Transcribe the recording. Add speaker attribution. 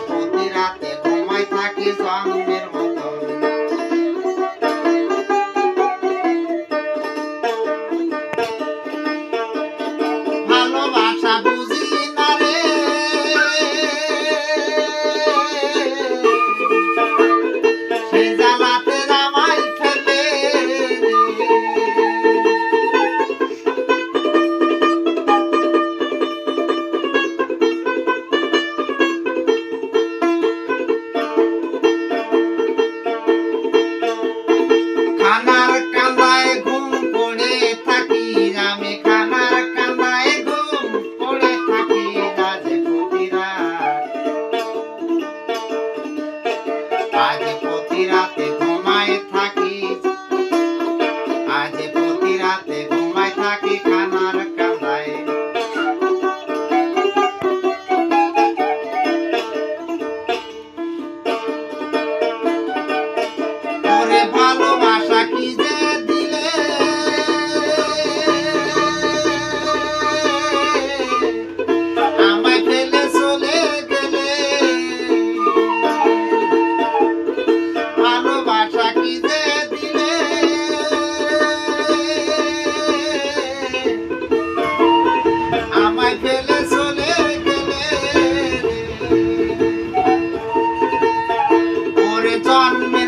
Speaker 1: প্রতি রাতে ঘুমাই থাকি সঙ্গ খানার কান্দায় ঘুম পড়ে থাকি। আমি খানার কান্দায় ঘুম পড়ে থাকি আজ প্রতিরা আজ It's on me.